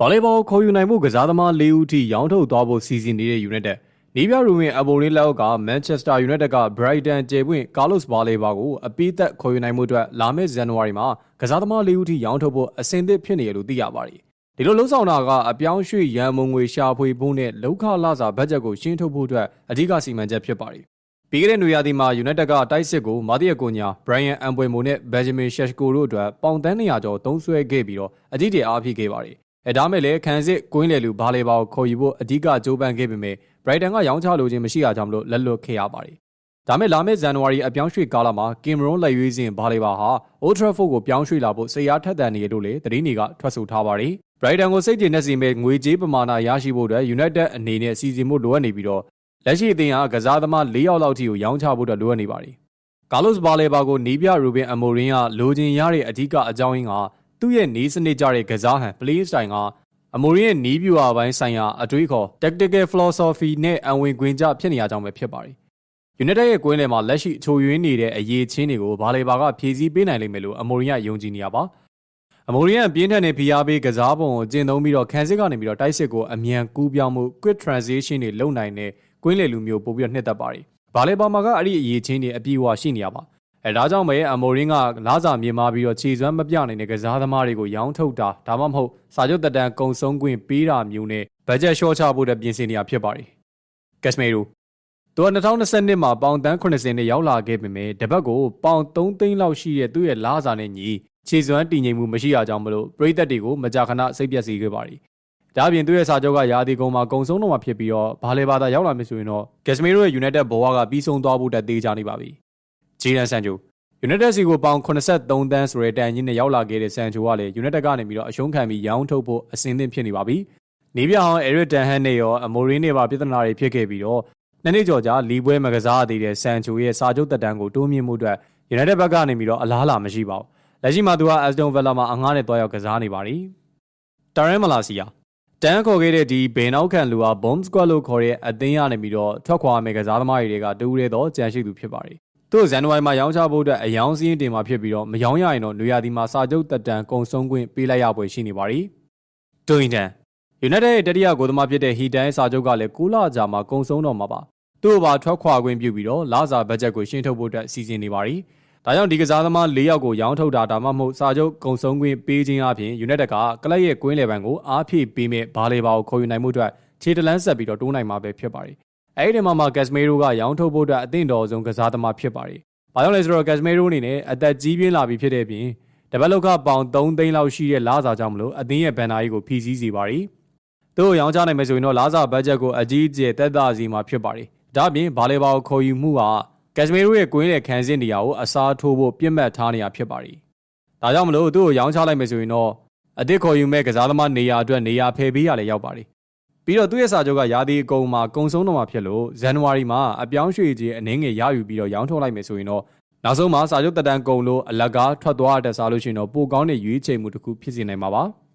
ဗော်လေးဘောခေါ်ယူနိုင်မှုကစားသမား၄ဦးထိရောင်းထုတ်သွားဖို့စီစဉ်နေတဲ့ United နီးပြရူဝင်အဘိုရင်းလက်အောက်က Manchester United က Brighton ကျေပွင့် Carlos Baleba ကိုအပိသက်ခေါ်ယူနိုင်မှုအတွက်လာမယ့်ဇန်နဝါရီမှာကစားသမား၄ဦးထိရောင်းထုတ်ဖို့အဆင်သင့်ဖြစ်နေရလို့သိရပါတယ်။ဒီလိုလှုံ့ဆော်တာကအပြောင်းရွှေ့ရန်မုံငွေရှာဖွေဖို့နဲ့လောက်ခလာစာဘတ်ဂျက်ကိုရှင်းထုတ်ဖို့အတွက်အဓိကစီမံချက်ဖြစ်ပါတယ်။ပြီးခဲ့တဲ့နွေရာသီမှာ United ကတိုက်စစ်ကိုမာတီယကိုညာ Brian Ambeumo နဲ့ Benjamin Sheshko တို့အတွက်ပေါင်တန်း200ကျော်သုံးစွဲခဲ့ပြီးတော့အကြီးတအားဖြစ်ခဲ့ပါတယ်။ အဲဒါမဲ့လည်းခန်းစစ်ကွင်းလေလူဘာလေဘာကိုခေါ်ယူဖို့အဓိကကြိုးပမ်းခဲ့ပေမဲ့ Brighton ကရောင်းချလိုခြင်းမရှိတာကြောင့်မလို့လက်လွတ်ခဲ့ရပါတယ်။ဒါမဲ့လာမယ့်ဇန်နဝါရီအပြောင်းရွှေ့ကာလမှာကင်မရွန်လက်ရွေးစင်ဘာလေဘာဟာ Old Trafford ကိုပြောင်းရွှေ့လာဖို့စိတ်အားထက်သန်နေရလို့လေသတင်းတွေကထွက်ဆိုထားပါတယ်။ Brighton ကိုစိတ်ကျေနပ်စေမဲ့ငွေကြေးပမာဏရရှိဖို့အတွက် United အနေနဲ့စီစဉ်မှုလိုအပ်နေပြီးတော့လက်ရှိအသင်းဟာကစားသမား၄ယောက်လောက်ထိကိုရောင်းချဖို့အတွက်လိုအပ်နေပါတယ်။ကာလော့စ်ဘာလေဘာကိုနီးပြရူဘင်အမိုရင်ကလိုချင်ရတဲ့အဓိကအကြောင်းရင်းက သူ့ရဲ့နီးစနစ်ကြတဲ့ကစားဟန် play style ကအမိုရင်ရဲ့နီးပြူအပိုင်းဆိုင်ရာအတွေးခေါ် tactical philosophy နဲ့အဝင်ခွင်ကြဖြစ်နေရကြောင်းပဲဖြစ်ပါတယ်။ United ရဲ့ကွင်းထဲမှာလက်ရှိအချိုယွင်းနေတဲ့အရေးချင်းတွေကိုဘာလေဘာကဖြည့်ဆည်းပေးနိုင်လိမ့်မယ်လို့အမိုရင်ကယုံကြည်နေရပါ။အမိုရီယန်ပြင်းထန်တဲ့ဖိအားပေးကစားပုံကိုကျင့်သုံးပြီးတော့ခန်းစစ်ကနေပြီးတော့တိုက်စစ်ကိုအမြန်ကူးပြောင်းမှု quick transition တွေလုပ်နိုင်တဲ့ကွင်းလေလူမျိုးပို့ပြီးတော့နှစ်သက်ပါတယ်။ဘာလေဘာမာကအဲ့ဒီအရေးချင်းတွေအပြည့်အဝရှိနေရပါ အဲဒါကြောင့်ပဲအမိုရင်းကလားစာမြင်မာပြီးတော့ခြေစွမ်းမပြနိုင်တဲ့ကစားသမားတွေကိုရောင်းထုတ်တာဒါမှမဟုတ်စာချုပ်တက်တန်ကုံဆုံးခွင့်ပေးတာမျိုးနဲ့ဘတ်ဂျက်ရှော့ချဖို့တဲ့ပြင်ဆင်နေတာဖြစ်ပါတယ်။ကက်စမေရိုသူက2022မှာပေါင်တန်း80နဲ့ရောက်လာခဲ့ပေမဲ့တပတ်ကိုပေါင်3သိန်းလောက်ရှိတဲ့သူ့ရဲ့လားစာနဲ့ညီခြေစွမ်းတည်ငြိမ်မှုမရှိတာကြောင့်မလို့ပရိသတ်တွေကိုမကြာခဏစိတ်ပျက်စေခဲ့ပါတယ်။ဒါအပြင်သူ့ရဲ့စာချုပ်ကရာသီကုန်မှာကုံဆုံးတော့မှာဖြစ်ပြီးတော့ဘာလေဘာသာရောက်လာမယ်ဆိုရင်တော့ဂက်စမေရိုရဲ့ United ဘောဝါကပြီးဆုံးသွားဖို့တက်သေးကြနေပါပြီ။ ဂျီရန်ဆန်ဂျို United စီကိုပေါင်83တန်းဆိုတဲ့တန်ကြီးနဲ့ရောက်လာခဲ့တဲ့ဆန်ချိုကလည်း United ကနေပြီးတော့အရှုံးခံပြီးရောင်းထုတ်ဖို့အဆင်သင့်ဖြစ်နေပါပြီ။နေပြအောင် Eric Ten Hag နဲ့ရောအမိုရင်းနဲ့ပါပြဿနာတွေဖြစ်ခဲ့ပြီးတော့နှစ်နှစ်ကျော်ကြာလီပွဲမကစားသေးတဲ့ဆန်ချိုရဲ့စာချုပ်တက်တန်းကိုတိုးမြင့်မှုအတွက် United ဘက်ကနေပြီးတော့အလားအလာမရှိပါဘူး။လက်ရှိမှာသူက Aston Villa မှာအငှားနဲ့တွားရောက်ကစားနေပါပြီ။တာရန်မလာစီယာတန်းခေါ်ခဲ့တဲ့ဒီဘေနောက်ခံလူဟာ Bomb Squad လို့ခေါ်တဲ့အသင်းရနေပြီးတော့ထွက်ခွာမယ့်ကစားသမားတွေကတူးရဲတော့ကြံရှိသူဖြစ်ပါတယ် သူ့ဇန်နဝါရီမှာရောင်းချဖို့အတွက်အယောင်စည်းတင်မှာဖြစ်ပြီးတော့မရောင်းရရင်တော့နေရာဒီမှာစာချုပ်တက်တန်ကုံဆုံးခွင့်ပေးလိုက်ရပွဲရှိနေပါပြီ။ဒိုင်တန် United ရဲ့တတိယဂိုးသမားဖြစ်တဲ့ဟီတန်ရဲ့စာချုပ်ကလည်း6လကြာမှာကုံဆုံးတော့မှာပါ။သူ့ဘာထွက်ခွာခွင့်ပြုပြီးတော့လာစာဘတ်ဂျက်ကိုရှင်းထုတ်ဖို့အတွက်စီစဉ်နေပါပြီ။ဒါကြောင့်ဒီကစားသမား၄ယောက်ကိုရောင်းထုတ်တာဒါမှမဟုတ်စာချုပ်ကုံဆုံးခွင့်ပေးခြင်းအပြင် United ကကလပ်ရဲ့ကွင်းလေပံကိုအားဖြည့်ပေးမဲ့ဘာလေဘာကိုခေါ်ယူနိုင်မှုအတွက်ခြေတလန်းဆက်ပြီးတော့တိုးနိုင်မှာပဲဖြစ်ပါတယ် အဲ့ဒီမှာမှာဂက်စမေရိုကရောင်းထုတ်ဖို့အတွက်အသင့်တော်ဆုံးကစားသမားဖြစ်ပါတယ်။ဘာကြောင့်လဲဆိုတော့ဂက်စမေရိုအနေနဲ့အသက်ကြီးပြင်းလာပြီဖြစ်တဲ့ပြင်တပတ်လောက်ကပေါင်3သိန်းလောက်ရှိတဲ့လာစာကြောင့်မလို့အသင်းရဲ့ဘန်နာကြီးကိုဖီးစည်းစေပါတယ်။သူ့ကိုရောင်းချနိုင်မယ်ဆိုရင်တော့လာစာဘတ်ဂျက်ကိုအကြီးအကျယ်တက်တာစီမှာဖြစ်ပါတယ်။ဒါ့အပြင်ဘာလေဘာကိုခေါ်ယူမှုကဂက်စမေရိုရဲ့ကွင်းလေခန်းစင်းနေရာကိုအစားထိုးဖို့ပြစ်မှတ်ထားနေရဖြစ်ပါတယ်။ဒါကြောင့်မလို့သူ့ကိုရောင်းချလိုက်မယ်ဆိုရင်တော့အသစ်ခေါ်ယူမဲ့ကစားသမားနေရာအတွက်နေရာဖယ်ပေးရလည်းရောက်ပါတယ် ပြီးတော့သူ့ရဲ့စာချုပ်ကရာသီအကုန်မှာကုံဆုံးတော့မှာဖြစ်လို့ဇန်နဝါရီမှာအပြောင်းရွှေ့ခြင်းအနှင်းငယ်ရယူပြီးတော့ရောင်းထုတ်လိုက်မယ်ဆိုရင်တော့နောက်ဆုံးမှာစာချုပ်တက်တန်းကုံလို့အလကားထွက်သွားတဲ့စားလို့ရှိရင်တော့ပိုကောင်းတဲ့ရွေးချယ်မှုတစ်ခုဖြစ်စေနိုင်မှာပါ။